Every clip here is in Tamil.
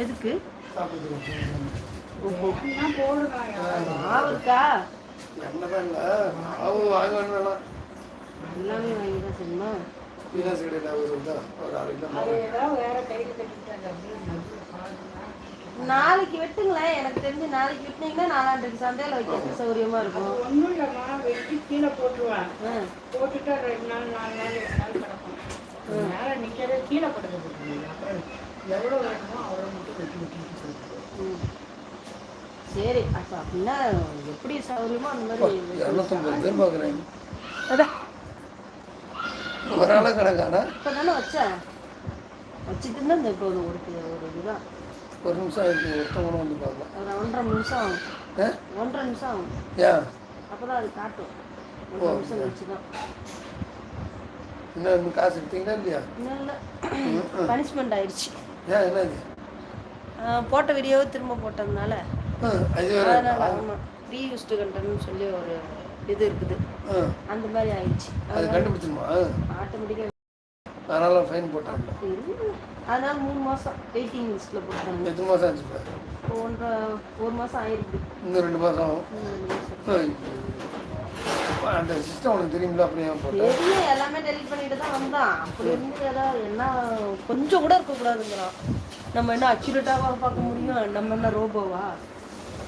எதுக்கு? மாவு இருக்கா எண்ணெய் இல்லை மாவு வாங்க வேணும் எல்லாமே வாங்கி தான் செய்யணுமா பீனாஸ் கடையில் ஒரு இதா ஒரு அரை கிலோ நாளைக்கு வெட்டுங்களேன். எனக்கு தெரிஞ்சு நாளைக்கு வெட்டினீங்கன்னா நாலாண்டுக்கு சந்தையில் வைக்கிறது சௌரியமா இருக்கும். ஒன்றும் இல்லைம்மா. வெட்டி கீழே போட்டுருவேன். போட்டுட்டா ரெண்டு நாள் நாலு நாள் எட்டு நாள் கிடக்கும். மேலே நிற்கிறதே கீழே படுக்கிறது அப்புறம் எவ்வளோ வேணுமோ அவ்வளோ மட்டும் வெட்டி வெட்டிட்டு போயிடுவோம் ம். சரி அப்ப அப்படின்னா எப்படி சௌரியமோ அந்த மாதிரி இரநூத்தம்பது பேர் பார்க்குறாங்க அதான் ஒரு ஆளை கணக்கானா? இப்போ தானே வச்சேன். வச்சுட்டு இருந்தா இந்த இப்போ ஒரு ஒரு இதுதான். ஒரு நிமிஷம் ஆயிருக்கு ஒருத்தவங்களும் வந்து பார்க்கலாம் ஒரு ஒன்றரை நிமிஷம் ஆகும். ஒன்றரை நிமிஷம் ஆகும். ஏன் அப்போ தான் அது காட்டும். ஒன்றரை நிமிஷம் கழிச்சு தான் இன்னும் காசு எடுத்தீங்களா இல்லையா? இல்லை. பனிஷ்மெண்ட் ஆயிடுச்சு. ஏன் என்னது? போட்ட வீடியோவை திரும்ப போட்டதுனால. ரீயூஸ்டு சொல்லி ஒரு இது இருக்குது. அந்த மாதிரி ஆயிடுச்சு. அது கண்டுபிடிச்சிருமா ஆட்டோமேட்டிக்காக அதனால ஃபைன் போட்டாங்க அதனால மூணு மாதம் வெயிட்டிங் லிஸ்ட்டில் போட்டாங்க. எத்தனை மாதம் ஆச்சு ஒன்றரை ஒரு மாதம் ஆயிருக்கு. இன்னும் ரெண்டு மாதம் ஆகும். அந்த சிஸ்டம் உனக்கு தெரியுங்களா அப்படியே போட்டேன்? எல்லாமே டெலிட் பண்ணிட்டு தான் வந்தான். அப்படி இருந்து ஏதாவது என்ன கொஞ்சம் கூட இருக்கக்கூடாதுங்கிறான். நம்ம என்ன அக்யூரேட்டாவா பார்க்க முடியும்? நம்ம என்ன ரோபோவா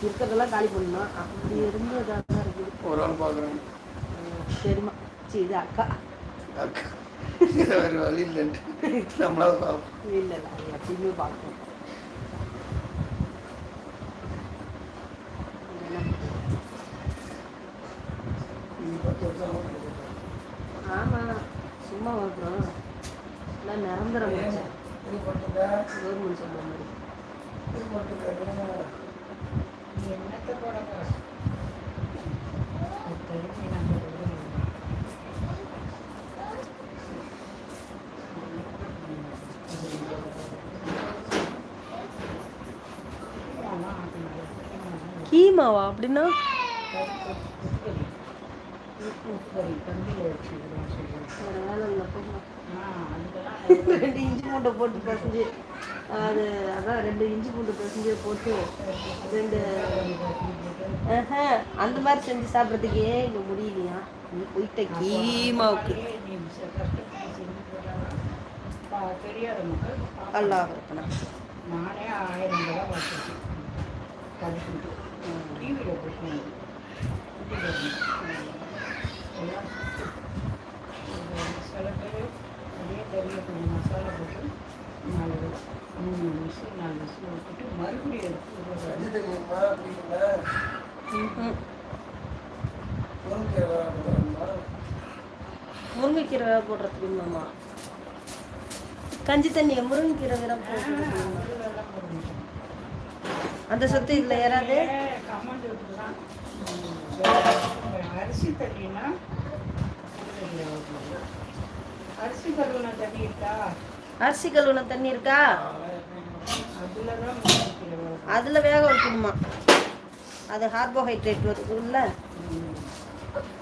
இருக்கிறதெல்லாம் காலி பண்ணணும். அப்படி இருந்து இதாக இருக்குது. ஒரு ஆள் பார்க்குறேன் சரிம்மா. சரி இது அக்கா. அக்கா. வேறு வழி இல்லைன்ட்டு. நம்மளால பார்ப்போம். இல்லை இல்லை எப்பயுமே ஆகும். ஆமாம் சும்மா பார்க்குறோம். இல்லை நிரந்தரம் கவர்மெண்ட் சொல்கிற மாதிரி. என்னத்தை போட. கீமாவா அப்படின்னா ரெண்டு இஞ்சி பூண்டை போட்டு பிசைஞ்சு அது அதான் ரெண்டு இஞ்சி பூண்டு பிசைஞ்சு போட்டு ரெண்டு அந்த மாதிரி செஞ்சு சாப்பிட்றதுக்கே இங்கே முடியலையா? நீ போயிட்ட கீமாவுக்கு. நீ கஷ்டப்பட்டு அல்லாஹ் இருப்பனா நானே ஆயிரம் ரூபாய் பார்த்துருக்கேன் டிவியில் போட்டு தெரியல கொஞ்சம் மசாலா போட்டு நாலு மூணு விசில் நாலு விசில் விட்டுட்டு மறுபடியும் எடுத்து? முருங்கைக்கீரை போடுறதுக்கு மாமா கஞ்சி தண்ணியை முருங்கைக்கீரை வேற போடணும். அந்த சொத்து இதில் ஏறாது. கமெண்ட் விட்டுலாம் அரிசி தண்ணினா அரிசி கழுவுன தண்ணி இருக்கா? அரிசி கழுவுன தண்ணி இருக்கா? அதுல வேக வைக்கணுமா? அது கார்போஹைட்ரேட் வருதுல்ல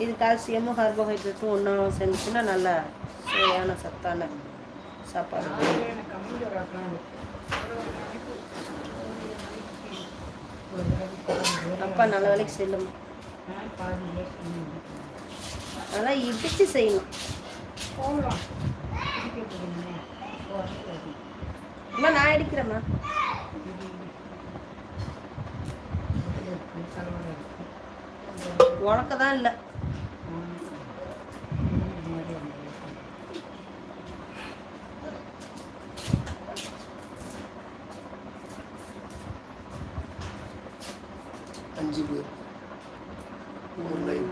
இது கால்சியமும் கார்போஹைட்ரேட்டும் ஒன்றா சேர்ந்துச்சுன்னா நல்ல சுவையான சத்தான சாப்பாடு. அப்பா நல்ல வேலைக்கு செல்லும். அதெல்லாம் இடித்து செய்யணும். அம்மா நான் அடிக்கிறேம்மா உனக்கு தான் இல்லை. அஞ்சு பேர். ஒரு லைஃப்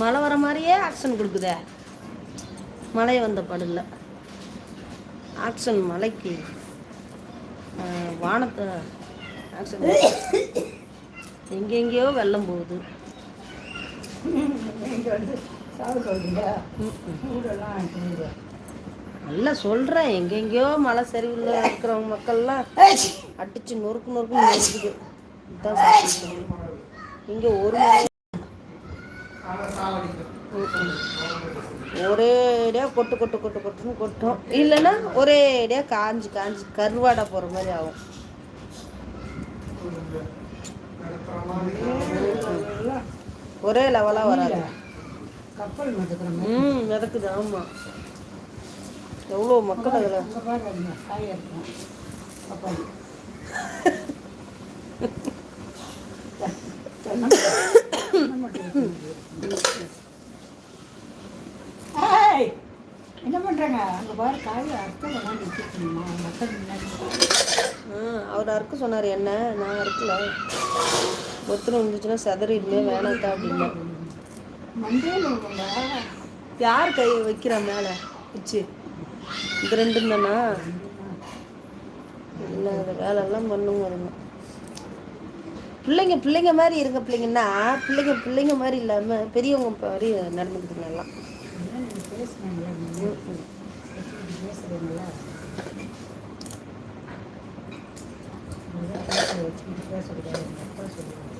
மழை வர மாதிரியே ஆக்ஷன் கொடுக்குதே. மழை வந்த படல ஆக்ஷன் மலைக்கு வானத்தை ஆக்ஷன் எங்கெங்கேயோ வெள்ளம் போகுது. நல்லா சொல்கிறேன் எங்கெங்கேயோ மலை சரிவில் இருக்கிறவங்க மக்கள்லாம் அடிச்சு நொறுக்கு நொறுக்கு நொறுக்குது. இதுதான் இங்கே ஒரு மலை ஒரேடியாக கொட்டு கொட்டு கொட்டு கொட்டுன்னு கொட்டும். இல்லைன்னா ஒரேடியாக காஞ்சி காஞ்சி கருவாடை போகிற மாதிரி ஆகும். ஒரே லெவலாக வராது. கப்பல் ம் மிதக்குது ஆமாம் எவ்வளோ மக்கள் அதில்? கப்பல். ஏய், என்ன பண்றாங்க? அங்க பாரு காய் வாங்கி மக்கள் முன்னாடி. அவர் அறுக்க சொன்னார் என்ன? நான் அறுக்கல. ஒத்துனை இருந்துச்சுன்னா செதறிடுமே வேணாத்தா அப்படின்னா. யார் கை வைக்கிறா மேலே? வச்சு. இது ரெண்டும் தானா இல்லை வேலையெல்லாம் பண்ணுங்க அதுங்க பிள்ளைங்க பிள்ளைங்க மாதிரி இருங்க பிள்ளைங்கன்னா பிள்ளைங்க பிள்ளைங்க மாதிரி இல்லாமல் பெரியவங்க மாதிரி நடந்துக்குதுங்க எல்லாம். என்ன நீங்க வச்சுக்கிட்டு பேசுறீங்களா இதெல்லாம் பேச வச்சுக்கிட்டு பேசக்கூடாது எங்க அப்பா சொல்லுவாங்க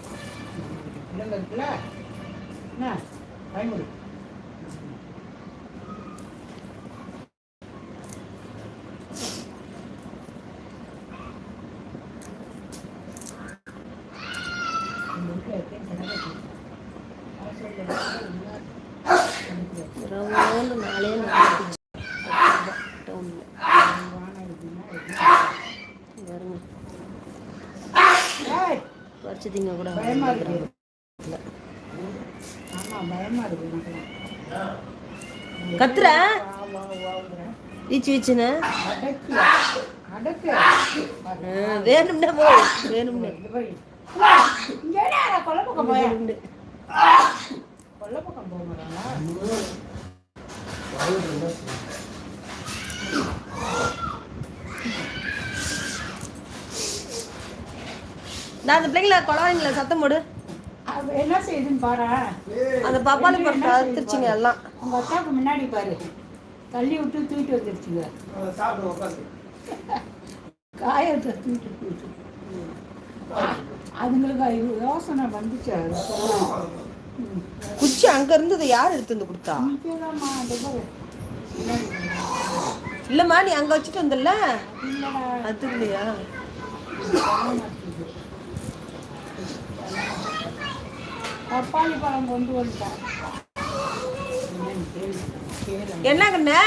பிள்ளைங்க இருக்குல்ல என்ன பயமுடி ரவுண்டு நாளே டவுனில் வருங்க கூட பயமா இருக்கு ஆமா பயமா இருக்கு. கத்துற. வீச்சு வீச்சுன்னு வேணும்னே போ வேணும்னே போக நான் அந்த பிள்ளைங்கள குழந்தைங்கள சத்தம் போடு. என்ன செய்யுதுன்னு பாரு? அந்த பப்பாளி பழத்தை அறுத்துருச்சுங்க எல்லாம். உங்க அக்காவுக்கு முன்னாடி பாரு. தள்ளி விட்டு தூக்கிட்டு வந்துருச்சுங்க. காயத்தை தூக்கிட்டு போயிட்டு அதுங்களுக்கு அது யோசனை வந்துச்சு. குச்சி அங்க இருந்தது யார் எடுத்து வந்து கொடுத்தா? இல்லம்மா நீ அங்க வச்சுட்டு வந்தல அது இல்லையா? பப்பாளி பழம் கொண்டு வந்துட்டேன் என்ன கண்ணு?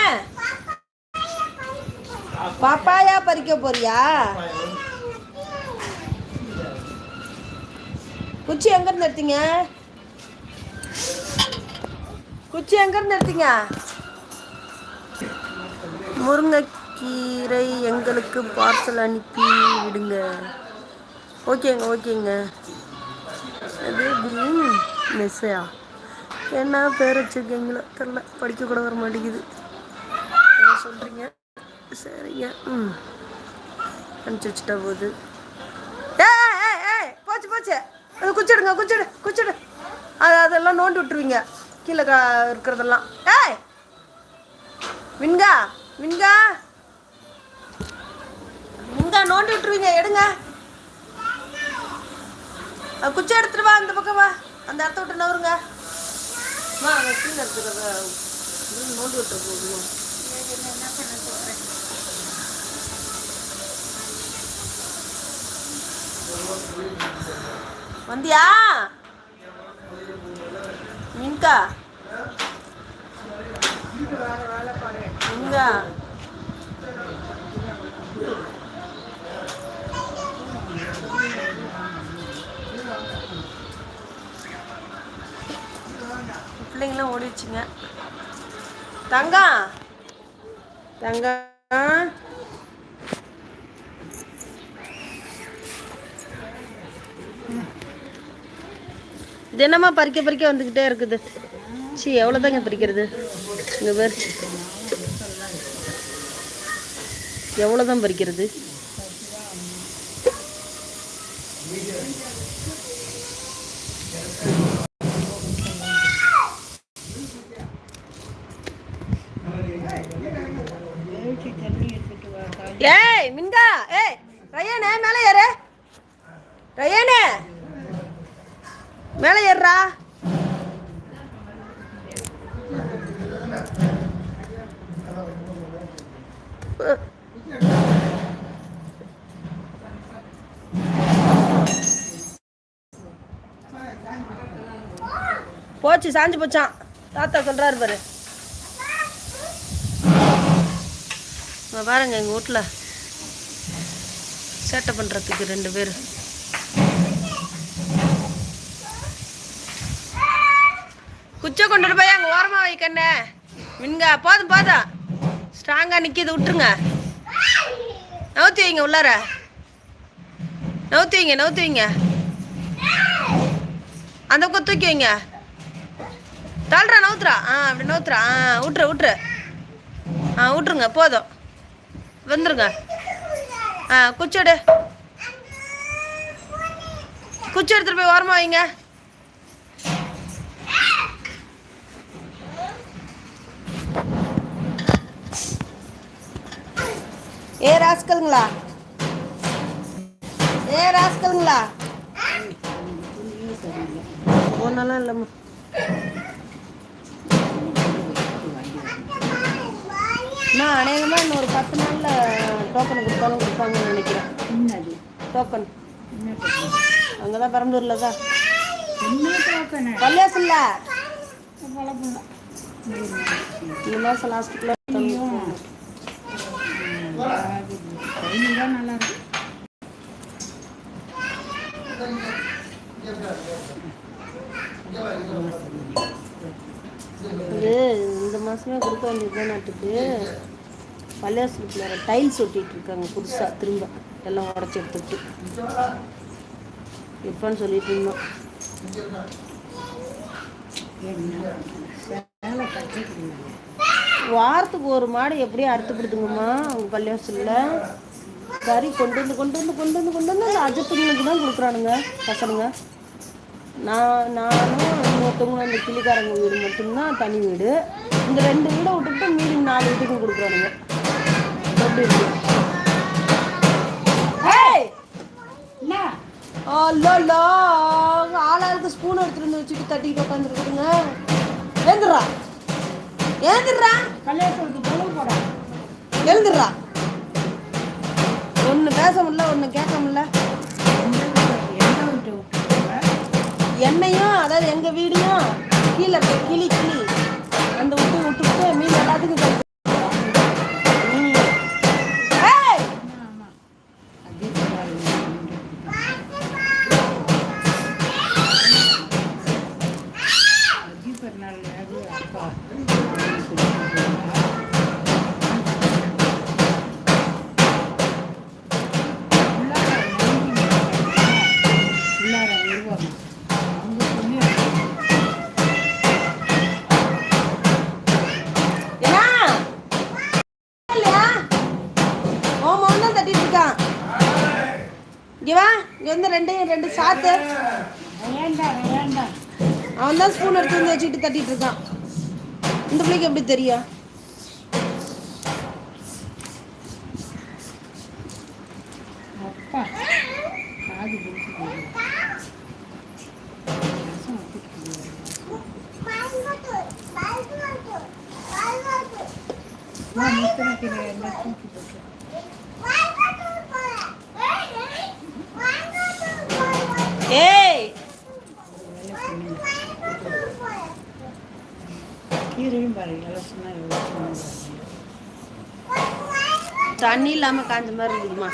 பப்பாயா பறிக்க போறியா? குச்சி எங்க இருந்து எடுத்தீங்க? குச்சி எங்கேருந்து எடுத்தீங்க? முருங்கைக்கீரை எங்களுக்கு பார்சல் அனுப்பி விடுங்க. ஓகேங்க ஓகேங்க. அது மெஸ்ஸையா என்ன பேர் வச்சுருக்கீங்களோ தெரில படிக்க கூட வர மாட்டேங்குது. என்ன சொல்கிறீங்க சரிங்க ம். அனுப்பிச்சி வச்சுட்டா போகுது ஏ ஏ ஏ போச்சு போச்சு. அது குச்சிடுங்க குச்சிடு குச்சிடு அது அதெல்லாம் நோண்டி விட்டுருவீங்க. கீழே கா இருக்கிறதெல்லாம். ஏய்! Vinca vinca. வின்கா நோண்டி விட்டுருவீங்க. எடுங்க. குச்சி எடுத்துட்டு வா அந்த பக்கம் வா. அந்த இடத்த விட்டு நவருங்க. வா அந்த கீழே இருக்கிறத நோண்டி விட்டுற போகுது வந்தியா? மின்கா மின்கா பிள்ளைங்களாம் ஓடிடுச்சுங்க. தங்கம் தங்கம் தினமாக பறிக்க பறிக்க வந்துக்கிட்டே இருக்குது. சி எவ்வளோதாங்க பறிக்கிறது? இங்கே பேர். எவ்வளோதான் பறிக்கிறது வேவிச்சு தண்ணி எடுத்துட்டு வா காய் ஏய் மின்கா ஏய் ரயானே மேலே ஏறு ரயானே மேலே ஏறுறா போச்சு சாஞ்சு போச்சான் தாத்தா சொல்றாரு பாரு. பாருங்க எங்கள் வீட்டில் சேட்டை பண்ணுறதுக்கு ரெண்டு பேர். குச்சை கொண்டுட்டு போய் அங்கே ஓரமாக வைக்கண்ணே. மின்கா போதும் போதும். ஸ்ட்ராங்காக நிற்கிது விட்டுருங்க. நவுத்தி வைங்க உள்ளார. நவுத்தி வைங்க நவுத்தி வைங்க அந்த பக்கம் தூக்கி வைங்க. தள்ளுறா நவுத்துறா. ஆ அப்படி நவுத்துறா. ஆ விட்டுரு விட்டுரு. ஆ விட்டுருங்க போதும். வந்துருங்க. ஆ குச்சோடு குச்சி எடுத்துகிட்டு போய் ஓரமாக வைங்க. ஏ ராஸ்கலுங்களா? ஏ ராஸ்கலுங்களா? ஒன்றெல்லாம் இல்லைம்மா. நான் அநேகமாக இன்னொரு பத்து நாளில் டோக்கன் கொடுத்தாலும் கொடுப்பாங்கன்னு நினைக்கிறேன். டோக்கன்? அங்கே தான் பெரம்பலூரில் தான். பழக்கம். இந்த மாதம் லாஸ்ட்டுக்குள்ள ஐயோ. ட்ரைனிங் தான் நல்லா இருக்கு இது இந்த மாதமே கொடுக்க வேண்டியது டைல்ஸ் ஒட்டிகிட்டு இருக்காங்க புதுசாக திரும்ப. எல்லாம் உடச்சி எடுத்துட்டு எப்போன்னு சொல்லிட்டு இருந்தோம். வாரத்துக்கு ஒரு மாடு எப்படியும் அறுத்துப்படுதுங்கம்மா அவங்க பள்ளியாசலில் கறி கொண்டு வந்து கொண்டு வந்து கொண்டு வந்து கொண்டு வந்து அந்த அஜத்துங்களுக்கு தான் கொடுக்குறானுங்க பசங்க நான் நானும் இன்னொருத்தவங்களும் அந்த கிளிக்காரங்க வீடு மட்டும்தான் தனி வீடு. இந்த ரெண்டு வீடை விட்டுட்டு மீதி நாலு வீட்டுக்கும் கொடுக்குறானுங்க எப்படி இருக்கு? ஆளாளுக்கு ஸ்பூன் எடுத்துட்டு வந்து வச்சுட்டு தட்டிக்கிட்டு உட்காந்துருக்குதுங்க ஏந்துடுறா ஏந்துடுறா கல்யாணத்துக்கு போட. எழுந்துடுறா. ஒன்று பேச முடியல ஒன்று கேட்க முடியல. என்னையும் அதாவது எங்கள் வீடையும் கீழே எடுத்து வந்து வச்சுக்கிட்டு தட்டிட்டு இருக்கான் இந்த பிள்ளைக்கு எப்படி தெரியும் அப்பா காது பிடிச்சி போகுது ரசம் ஊத்திட்டு போகுது. நான் முத்தனை கீரை எல்லாம் தூக்கி போட்டு ஏய் கீரையும் பாரு இலசனா இலசனா தண்ணி இல்லாம காஞ்ச மாதிரி இருக்குதுமா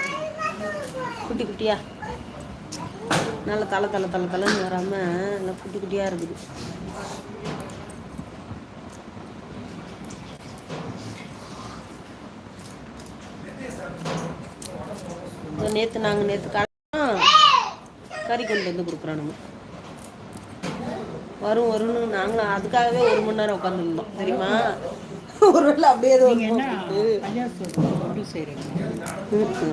குட்டி குட்டியா. நல்லா தலை தலை தலை தலைன்னு வராம நல்லா குட்டி குட்டியா இருக்குது. நேற்று நாங்கள் நேற்று காலம் கறி கொண்டு வந்து கொடுக்குறானுங்க வரும் வரும்னு நாங்களும் அதுக்காகவே ஒரு மணி நேரம் உட்காந்துருந்தோம் தெரியுமா? ஒரு வேளை அப்படியே ஏதோ நீங்கள் என்ன கல்யாணத்துக்கு கொண்டு செய்கிறீங்க உங்களுக்கு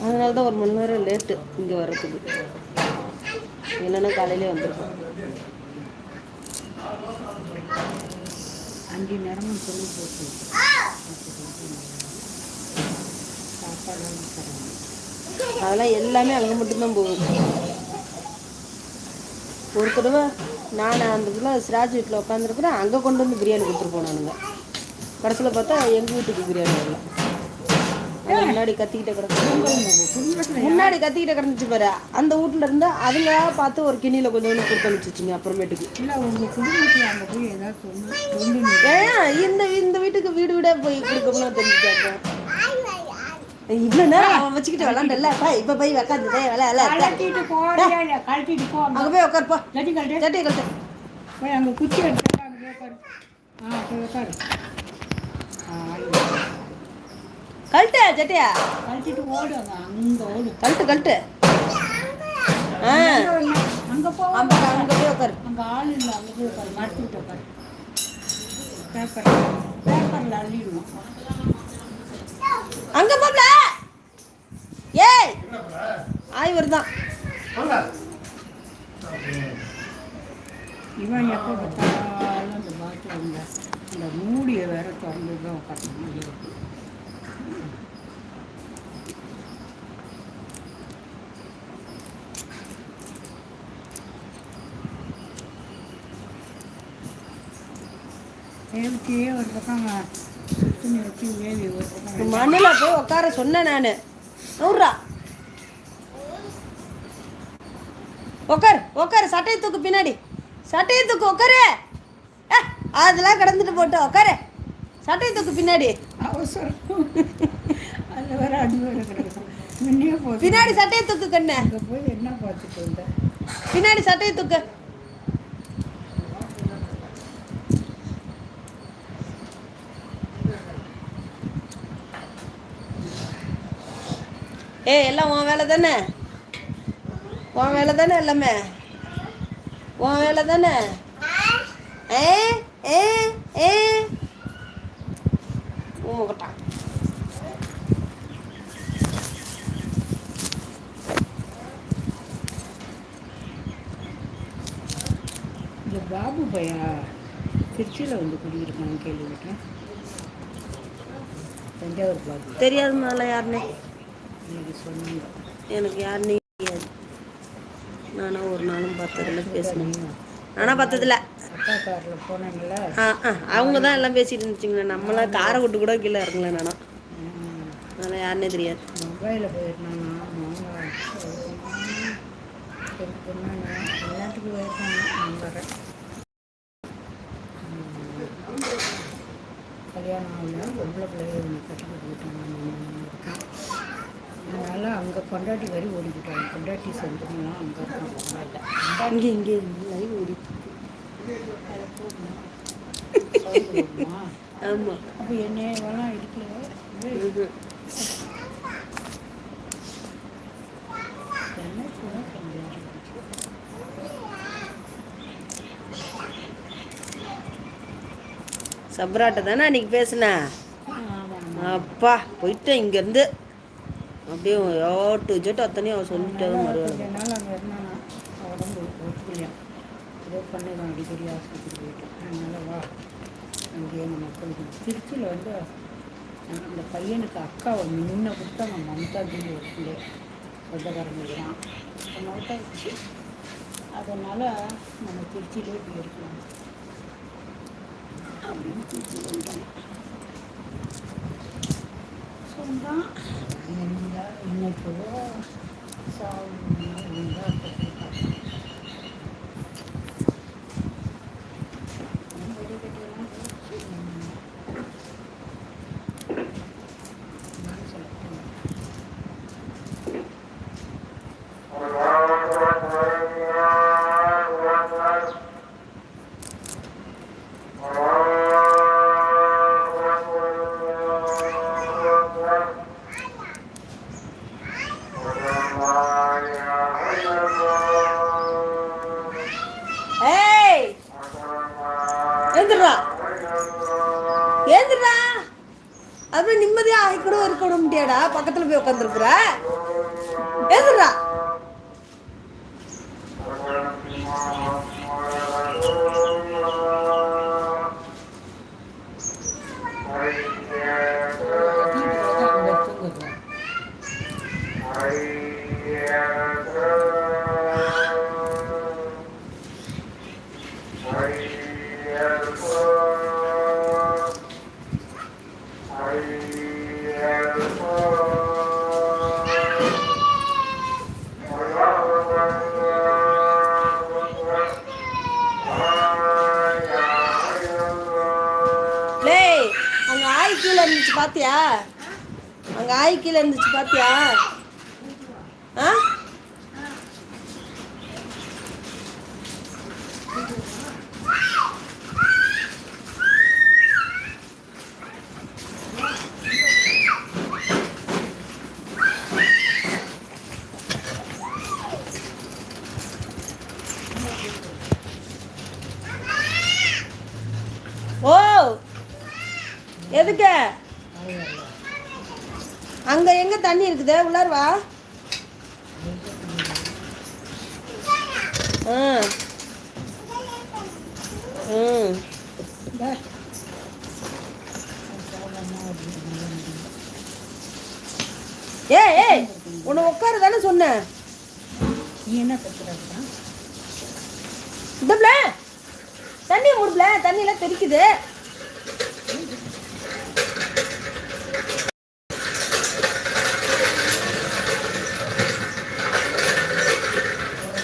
அதனால தான் ஒரு மணி நேரம் லேட்டு இங்கே வர்றதுக்கு. இல்லைன்னா காலையிலே வந்திருப்போம் அஞ்சு நேரமும் சொல்லி போட்டு சாப்பாடெல்லாம் அதெல்லாம் எல்லாமே அங்கே மட்டும்தான் போகுது. ஒரு தடவை நான் அந்த இதில் சிராஜ் வீட்டில் உட்காந்துருக்குறேன் அங்கே கொண்டு வந்து பிரியாணி கொடுத்துட்டு போனானுங்க. கடைசியில் பார்த்தா எங்கள் வீட்டுக்கு பிரியாணி வரலாம் முன்னாடி கத்திக்கிட்ட கிடக்கு. முன்னாடி கத்திக்கிட்ட கிடந்துச்சு பாரு. அந்த வீட்ல இருந்து அதுங்களா பார்த்து ஒரு கிண்ணியில் கொஞ்சம் கொடுத்து அனுப்பிச்சிச்சிங்க அப்புறமேட்டுக்கு. இந்த இந்த வீட்டுக்கு வீடு வீடா போய் கொடுக்கணும்னு தெரிஞ்சுக்காங்க இவ்வளோ நேரம் அவன் வச்சுக்கிட்டு விளாண்டல இப்போ போய் உக்காந்து விளையாட கழட்டிட்டு போறியா இல்லையா கழட்டிட்டு போ. அங்க. போய் உட்காருப்பா ஜட்டி கழட்டு. போய் அங்கே குச்சி எடுத்து அங்கே போய் உட்காரு ஆ போய் உட்காரு ஆ ஆயிடுச்சு. கழட்டு சட்டையா? கழட்டிட்டு ஓடு அங்கே அங்கே ஓடு. கழட்டு கழட்டு. ஆ. அங்கே போ. அங்கே போய் உட்காரு அங்கே ஆள் இல்லை அங்கே போய் உட்காரு மறுத்துக்கிட்டு உட்காரு பேப்பர் பேப்பரில் அள்ளிடுவோம். அங்க போப்ல ஏய்! ஆய் வருதான் இவன் எப்போ பார்த்தாலும் அந்த பாத்ரூமில் இந்த மூடியை வேற திறந்து தான் உட்காரணும் வேவிச்சியே ஒரு பக்கம் துணி வச்சு வேவி ஒரு பக்கம் மண்ணில் போய் உட்கார சொன்னேன் நான். நூறுரா உட்காரு உட்காரு சட்டையை தூக்கு பின்னாடி. சட்டையை தூக்கு உட்காரு ஏ, அதெல்லாம் கடந்துட்டு போட்டு உட்காரு சட்டையை தூக்கு பின்னாடி. அவசரம் அது வேற வேற பின்னாடி சட்டையை தூக்கு கண்ணு. போய் என்ன பார்த்துட்டு வந்தேன் பின்னாடி சட்டையை தூக்கு. ஏய் எல்லாம் உன் வேலை தானே? உன் வேலை தானே எல்லாமே? உன் வேலை தானே? ஏ ஏ ஏ. ஊமக்கட்டான் இந்த பாபு பையா திருச்சியில் வந்து குடியிருக்கான்னு கேள்விப்பட்டேன். தஞ்சாவூர் பாபு. தெரியாதுனால யாருன்னு இன்னைக்கு சொன்னாங்க. எனக்கு யாருன்னே தெரியாது நானா ஒரு நாளும் பார்த்ததில்ல பேசணும்? நானா பார்த்ததில்ல. ஆ ஆ அவங்க தான் எல்லாம் பேசிட்டு இருந்துச்சுங்க நம்மளாம் காரை விட்டு கூட கீழே இறங்கல நானா. அதெல்லாம் யாருன்னே தெரியாது. மொபைலில் போயிருந்தாங்க சொன்னாங்க எல்லாத்துக்கும் போயிருக்காங்க. நான் வரேன். ம். கல்யாணம் ஆகல. பொம்பளை பிள்ளைய ஒன்று கட்டி அதனால் அங்கே பொண்டாட்டி வரி ஓடிக்கிட்டாங்க. பொண்டாட்டி சொந்தம்லாம் அங்கே இருக்காங்க. இங்கே இங்கே லைவ் ஓடிட்டு ஆமாம் அப்போ என்னையெல்லாம் கொஞ்சம் சப்ராட்ட தானே அன்னைக்கு பேசுன? ஆமாம் அப்பா போயிட்டேன் இங்கேருந்து அப்படியே ஓட்டு ஜெட்டு அத்தனையும் அவன் சொல்லிட்டு மறுவாள் கொஞ்ச நாள் அங்கே இருந்தானா? உடம்பு ஒத்துக்கலையாம் ஏதோ பண்ணிடுவான் அடிக்கடி ஆஸ்பத்திரி போயிட்டு. அதனால வா அங்கேயே நம்ம மக்களுக்கு திருச்சியில் வந்து அந்த பையனுக்கு அக்கா ஒரு முன்ன கொடுத்தாங்க மம்தாஜின்னு ஒரு பிள்ளை. சொந்தக்காரங்க தான். மம்தாஜி அதனால் நம்ம திருச்சியிலே இப்படி இருக்கலாம் அப்படின்னு திருச்சி வந்துட்டாங்க சொன்னான் இருந்தா இன்னைக்கு சாவு எதுக்கு? அங்க எங்க தண்ணி இருக்குது? உள்ளார வா. ஆ. ம் ஏய் ஏய் உன்னை உட்கார தானே சொன்னேன். என்ன இந்தப்ல தண்ணி மூடுப்ல தண்ணியெல்லாம் தெறிக்குது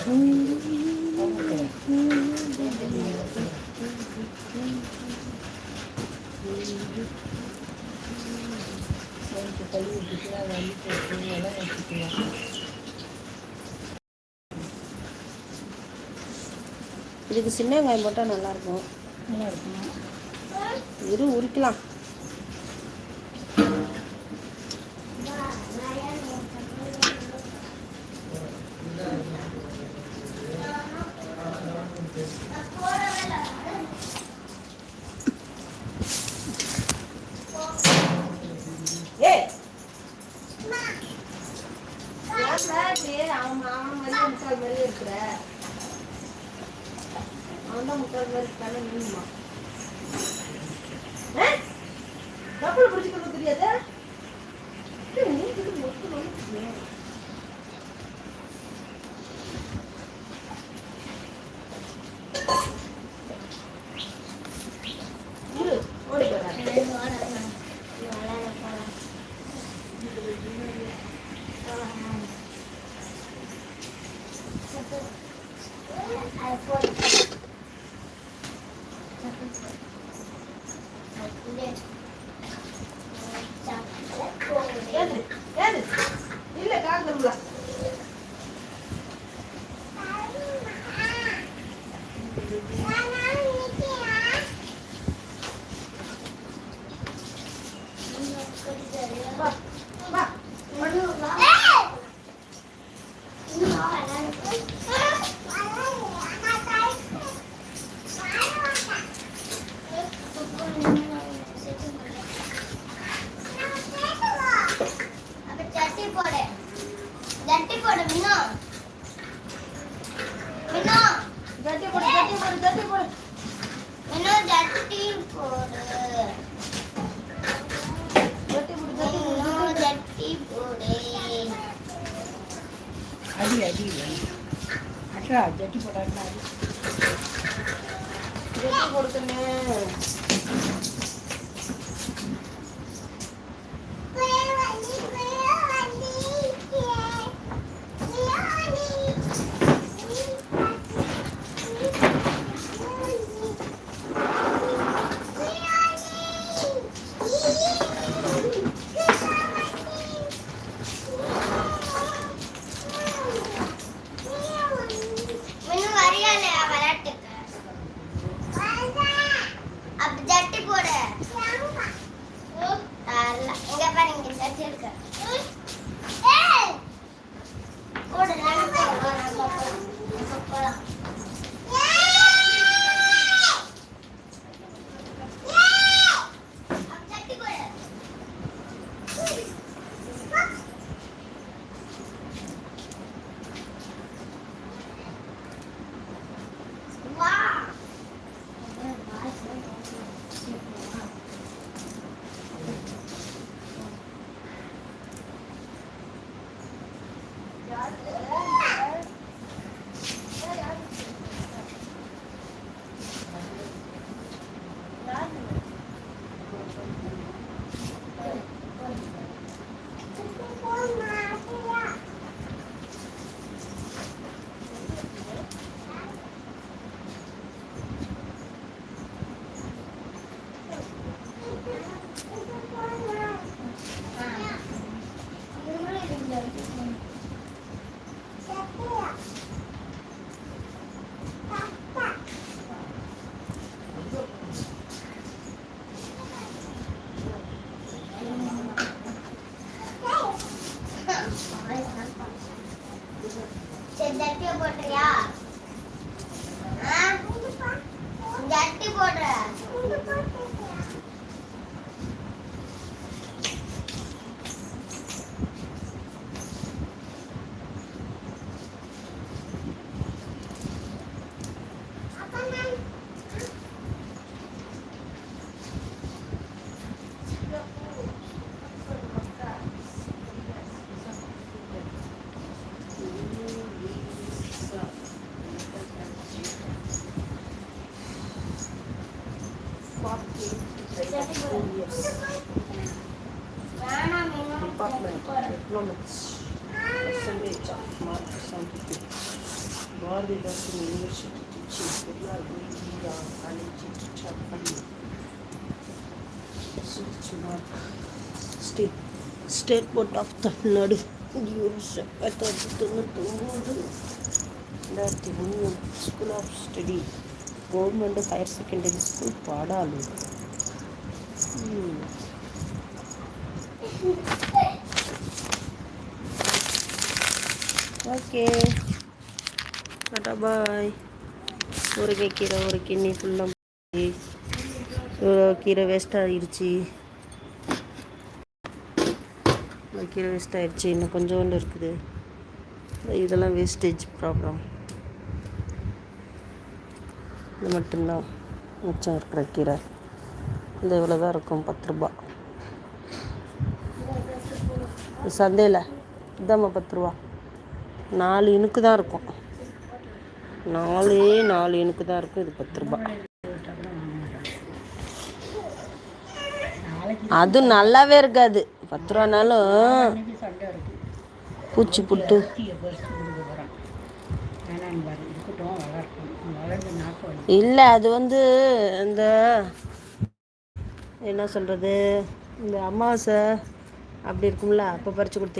கழுவி விட்டுக்கலாம் வலி போட்டு எல்லாம் வச்சுக்கலாம் இதுக்கு சின்ன வெங்காயம் போட்டால் நல்லா இருக்கும். நல்லா இருக்குமா. இரு உரிக்கலாம் ஏய் ஏன்டா இப்படி அவன் அவன் மாதிரி முக்கால் மாதிரி இருக்கிற அவன் தான் முக்கால் மாதிரி இருக்கான நீமா கப்பல் பிடிச்சிக்க தெரியாத நீ இது மொத்தம் வந்து இரு ஓடி போறேன் ஏது ஏது இல்ல காக்கல வா வா ஜட்டி போடு. ஜட்டி போடு மினோ மினோ ஜட்டி போடு ஜட்டி போடு ஜட்டி போடு. மினோ ஜட்டி போடு. ஜட்டி போடு ஜட்டி மினோ போடு. ஜட்டி போடு. அடி அடி அக்கா ஜட்டி அடி ஜட்டி போடுக்கண்ணே state state board of Tamil Nadu தொள்ளாயிரத்தி தொண்ணூத்தொம்பது ரெண்டாயிரத்தி மூணு school of study government higher secondary school Padalur okay tata bye முருங்கைக்கீரை ஒரு கிண்ணி ஃபுல்லாக கீரை வேஸ்ட் ஆகிடுச்சி கீரை வேஸ்ட் ஆகிடுச்சு இன்னும் கொஞ்சோண்டு இருக்குது. இதெல்லாம் வேஸ்டேஜ் ப்ராப்ளம் இது மட்டும்தான். மிச்சம் இருக்கிற கீரை. இந்த இவ்வளோ தான் இருக்கும் பத்து ரூபா. சந்தையில் இதாம்மா பத்து ரூபா. நாலு இனுக்கு தான் இருக்கும். நாலே நாலு இனுக்கு தான் இருக்கும் இது பத்து ரூபா. அது நல்லாவே இருக்காது. பத்து ரூபானாலும் பூச்சி புட்டு இல்லை அது வந்து இந்த என்ன சொல்கிறது இந்த அமாவாசை அப்படி இருக்கும்ல அப்போ பறித்து கொடுத்தீங்க.